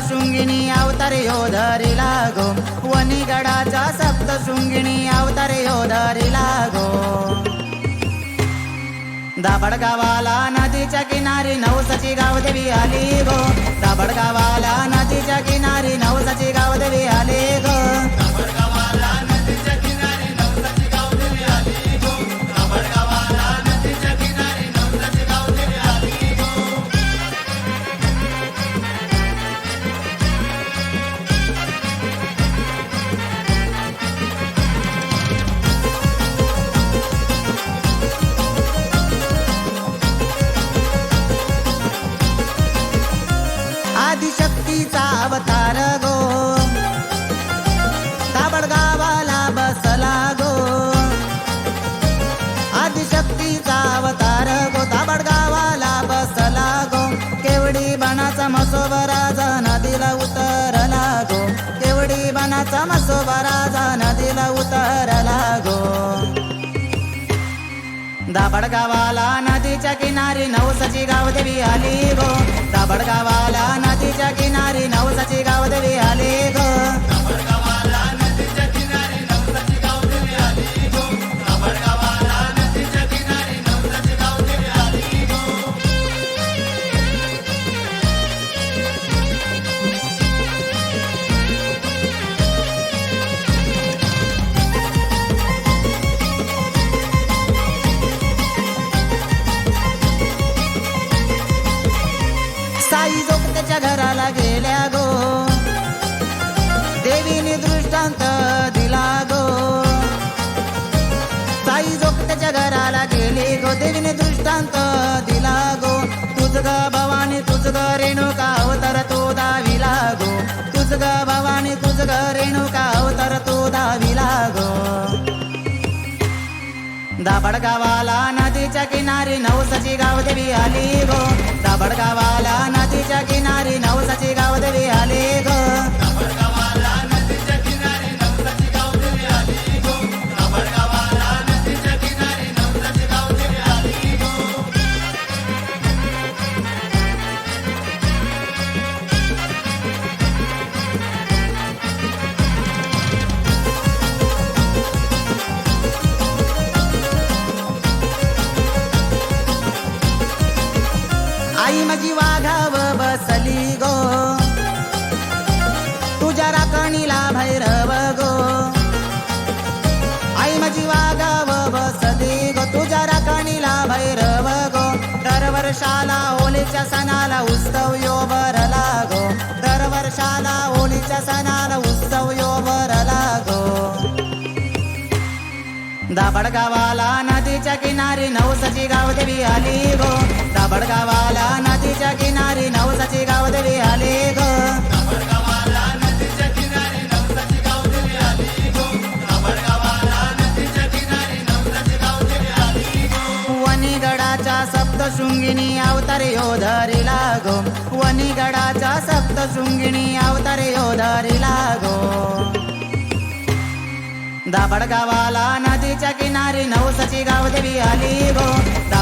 सप्तशृंगिणी अवतारे यो धरिला गो वनिगडाच्या सप्तशृंगिणी अवतारे यो धरिला लागो. दाभड गावाला नदीच्या किनारी नवसाची गावदेवी आली गो. दाभड गावाला आदिशक्तीचा अवतार गो. ताबडगावाला बसला गो. आदिशक्तीचा अवतार गो. ताबडगावाला बसला गो. केवडी बनाचा मसोबराजा नदीला उतरला गो. केवडी बनाचा मसोबराजा नदीला उतर दाभड गावाला नदीच्या किनारी नवसाची गावदेवी आली गो. दाभड गावाला नदीच्या किनारी नवसाची गाव देवीने दृष्टांत दिला गो. तुझ ग भवानी तुझ ग रेणुका अवतार तो दाविला गो. तुझ ग भवानी तुझ ग रेणुका अवतार तो दाविला गो. दाभड गावाला नदीच्या किनारी नवसाची गावदेवी आली गो. दाभड गावाला माझी वाघाव बसली गो. तुझ्या राखणीला भैरव गो. आई माझी वाघाव बसली गो. तुझ्या राखणीला भैरव गो. दर वर्षाला होलीच्या सणाला उत्सव यो भरला गो दर वर्षाला होलीच्या सणाला उत्सव यो भरला गो दाभड गावाला नदीच्या किनारी नवसाची गावदेवी आली गो. दाभड गावा वनिगडाच्या सप्तशृंगिणी अवतारे यो लागो. गो वनिगडाच्या सप्तशृंगिणी अवतारे यो लागो. दाभड गावाला नदीच्या किनारी नवसाची गावदेवी आली गो. दाभड